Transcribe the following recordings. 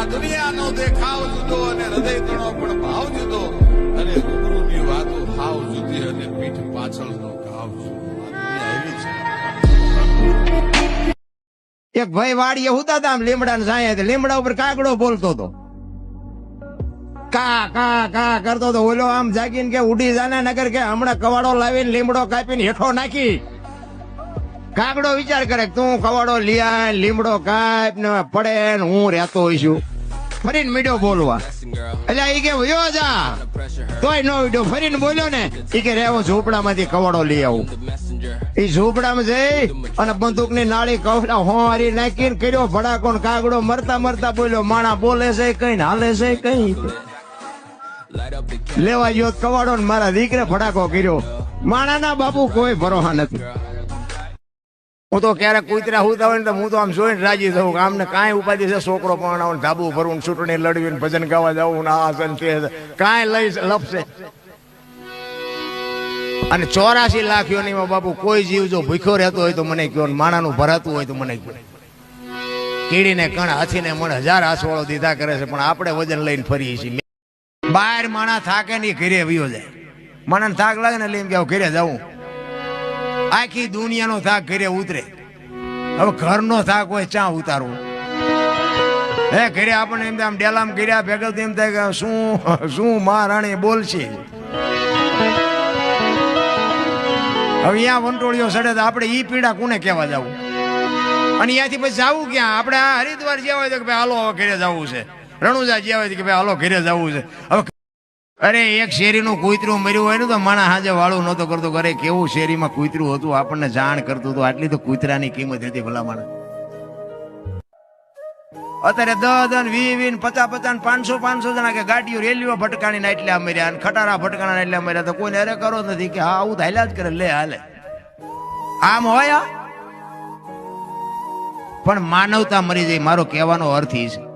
આ દુનિયાનો દેખાવ જુદો અને હૃદયનો પણ ભાવ જુદો. અને રૂબરૂની વાતો હાવ જુદી અને પીઠ પાછળનો ઘાવ જુદો. એક ભાઈ વાડીએ હુતા હતા લીમડા સાયા લીમડા ઉપર કાગડો બોલતો હતો. કા કા કા કરતો હતો. ઓલો આમ જાગીને કે ઉડી જાને નગર કે હમણાં કવાડો લાવીને લીમડો કાપીને હેઠો નાખી. કાગડો વિચાર કરે તું કવાડો લિયા લીમડો કાપ ને પડે ને હું રહેતો હોઈશું. ફરીને મીડો બોલવા. એટલે એ કે વયો જા. તોય નો વીડો ફરીને બોલ્યો ને એ કે રેવો ઝૂંપડામાંથી કવાડો લઈ આવું. એ ઝૂંપડામાં જઈ અને બંદૂકની નાળી કવડા હોરી નાખીને કર્યો ભડાકો કાગડો મરતા મરતા બોલ્યો, માણા બોલે છે કઈ હાલે છે કઈ? લેવા ગયો કવાડો ને મારા દીકરે ભડાકો કર્યો. માણાના બાપુ કોઈ ભરોસા નથી. હું તો ક્યારેક કુતરા હુતા હોય ને તો હું તો આમ જોઈને રાજી થવું કે આમને કાંઈ ઉપાધિ છે? છોકરો પણ આવું ધાબુ ભરવું ચૂંટણી લડવી ને ભજન ગાવા જવું ને આ તે કાંઈ લઈ લપશે. અને ચોરાસી લાખ યોનીમાં બાપુ કોઈ જીવ જો ભૂખ્યો રહેતો હોય તો મને કયો માણાનું ભરાતું હોય તો મને કયો. કીડીને કણ, હાથીને મણ, હજાર આસવાળો દીધા કરે છે, પણ આપણે વજન લઈને ફરીએ છીએ. બહાર માણા થાકે નહીં ઘરે વયો જાય. માણાને થાક લાગે ને એટલે એમ કે ઘરે જવું આખી દુનિયાનો થાક ઘરે ઉતરે. હવે ઘરનો થાક હોય ચા ઉતારવો? હે, ઘરે આપણને એમ આમ ડેલામ કર્યા ભેગા એમ થાય કે શું શું મહારાણી બોલશે? હવે અહીંયા વંટોળીઓ સડે તો આપણે ઈ પીડા કોને કહેવા જવું? અને ત્યાંથી પછી જવું ક્યાં? આપણે આ હરિદ્વાર જ્યાં હોય તો કે ભાઈ હાલો, હવે ઘરે જવું છે. રણુજા જ્યાં હોય કે ભાઈ હાલો, ઘરે જવું છે. હવે અરે, એક શેરીનું કૂતરું મર્યું હોય ને તો માણા હાજે વાળું નહોતો કરતો. કરે કેવું શેરીમાં કૂતરું હતું, આપણને જાણ કરતું હતું. આટલી તો કૂતરાની કિંમત હતી ભલા અત્યારે દસ દસ વી પચાસ પચાસ પાંચસો પાંચસો જણા કે ગાડીઓ, રેલીઓ ભટકાણી એટલા મર્યા અને ખટારા ભટકાણા એટલા મર્યા તો કોઈને અરે કરો નથી કે હા, આવું થાય જ કરે. લે, હાલે. આમ હોય? પણ માનવતા મરી જાય, મારો કહેવાનો અર્થ એ છે.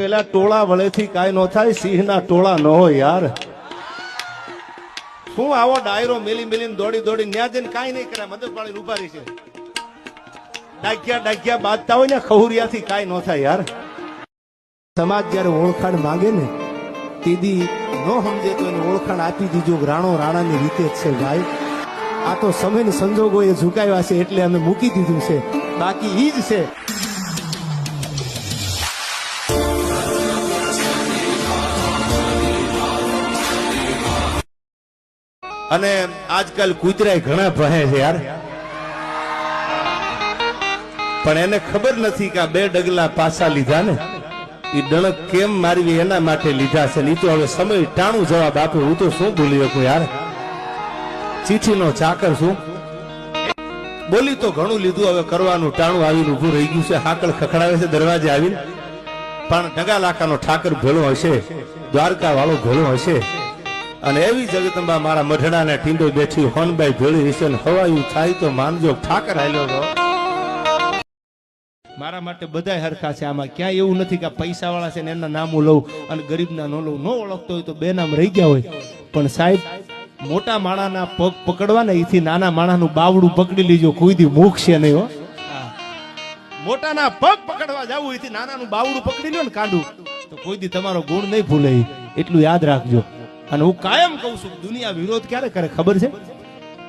પેલા ટોળા વળેથી કાંઈ ન થાય, સિંહના ટોળા ન હોય યાર. શું આવો ડાયરો મેલી મેલીને દોડી દોડી ન્યા જઈને કાંઈ નહીં કરે, મદદ પાડીને ઉભારી છે. ડાગ્યા ડાગ્યા બાંધતા હોય ને ખહુરિયાથી કાંઈ ન થાય યાર. સમાજ જયારે ઓળખાણ માંગે ને તેદી ન સમજે તો એને ઓળખાણ આપી દીજો રાણો રાણાની રીતે જ છે ભાઈ. આ તો સમય સંજોગો એ ઝુકાવ્યા છે એટલે અમે મૂકી દીધું છે. બાકી ઈ જ છે. અને આજકાલ કૂતરાય ઘણા ભહે છે યાર. પણ એને ખબર નથી કે આ બે ડગલા પાછા લીધા ને. એ ડણક કેમ મારવી એના માટે લીધા છે ને? તો હવે સમય ટાણું જવાબ આપે. હું તો શું ભૂલી શકું યાર? ચીઠીનો ચાકર શું બોલી તો ઘણું લીધું, હવે કરવાનું ટાણું આવીને ઊભું રહી ગયું છે. હાકળ ખખડાવે છે દરવાજે આવીને. પણ ડગા લાખાનો ઠાકર ભેળો હશે. દ્વારકા વાળો ભેળો હશે. અને એવી જગતમાં મારા મઢડાને ટીંડો બેઠી હોનબાઈ ભેળી હશે ને હવાયું થાય તો માનજો ઠાકર હાલ્યો હતો. મારા માટે બધાય હરખા છે. આમાં ક્યાંય એવું નથી કે પૈસા વાળા છે ને એના નામો લઉં અને ગરીબના નો લઉં. ન ઓળખતો હોય તો બે નામ રહી ગયા હોય. પણ સાહેબ મોટા માણાના પગ પકડવા ને એથી નાના માણાનું બાવડું પકડી લીજો. કોઈ દી છે નહીં હો. હા. મોટાના પગ પકડવા જવું એથી નાનાનું બાવડું પકડી લો ને કાંડું. તો કોઈ દી તમારો ગુણ નહીં ભૂલે. એટલું યાદ રાખજો. અને હું કાયમ કહું છું, દુનિયા વિરોધ ક્યારે કરે ખબર છે?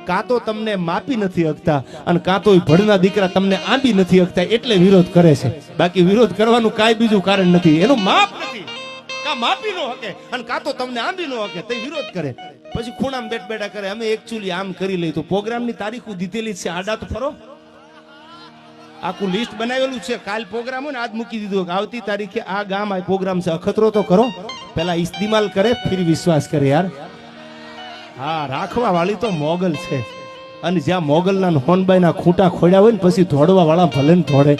કાં તો તમને માપી નથી શકતા અને કાં તો ભણના દીકરા તમને આંબી નથી શકતા એટલે વિરોધ કરે છે. બાકી વિરોધ કરવાનું કાંઈ બીજું કારણ નથી. એનું માપ નથી. કાં માપી નો હકે અને કાં તો તમને આંબી નો હકે તે વિરોધ કરે. પછી ખૂણામાં બેઠ બેઠા કરે. અમે એકચ્યુઅલી આમ કરી લઈ તો પ્રોગ્રામની તારીખો દીધેલી છે. આડા તો ફરો. આખું લિસ્ટ બનાવેલું છે. કાલ પ્રોગ્રામ હોય ને આજ મૂકી દીધું. આવતી તારીખે આ ગામ, આ પ્રોગ્રામ છે. અખતરો તો કરો. પેલા ઇસ્તેમાલ કરે, ફિર વિશ્વાસ કરે યાર. હા રાખવા વાળી તો મોગલ છે. અને જ્યાં મોગલના ને હોનબાઈના ખૂંટા ખોડ્યા હોય ને, પછી ધોડવા વાળા ભલે ને ધોડે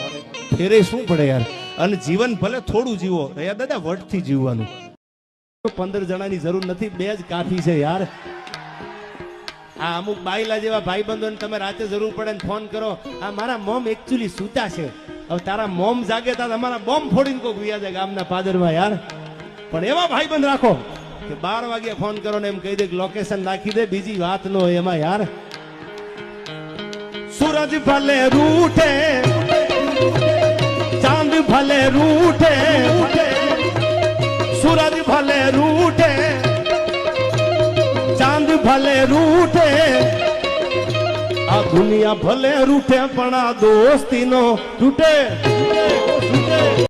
ફેરે શું પડે યાર? અને જીવન ભલે થોડું જીવો, રહ્યા દાદા, વટથી જીવવાનું. પંદર જણાની જરૂર નથી, બે જ કાફી છે યાર. આ અમુક બાયલા જેવા ભાઈબંધોને તમે રાતે જરૂર પડે ને ફોન કરો. આ મારા મોમ એકચ્યુઅલી સૂતા છે. હવે તારા મોમ જાગે તા અમારા બોમ્બ ફોડીને કોક વિયા જાય ગામના પાદરમાં યાર. પણ એવા ભાઈબંધ રાખો કે બાર વાગે ફોન કરો ને એમ કહી દે લોકેશન નાખી દે, બીજી વાત નો એમાં યાર. સૂરજ ભલે રૂઠે, ચાંદ ભલે રૂઠે, સૂરજ ભલે રૂઠે, ચાંદ ભલે રૂઠે, આ દુનિયા ભલે રૂઠે પણ આ દોસ્તીનો તૂટે તૂટે.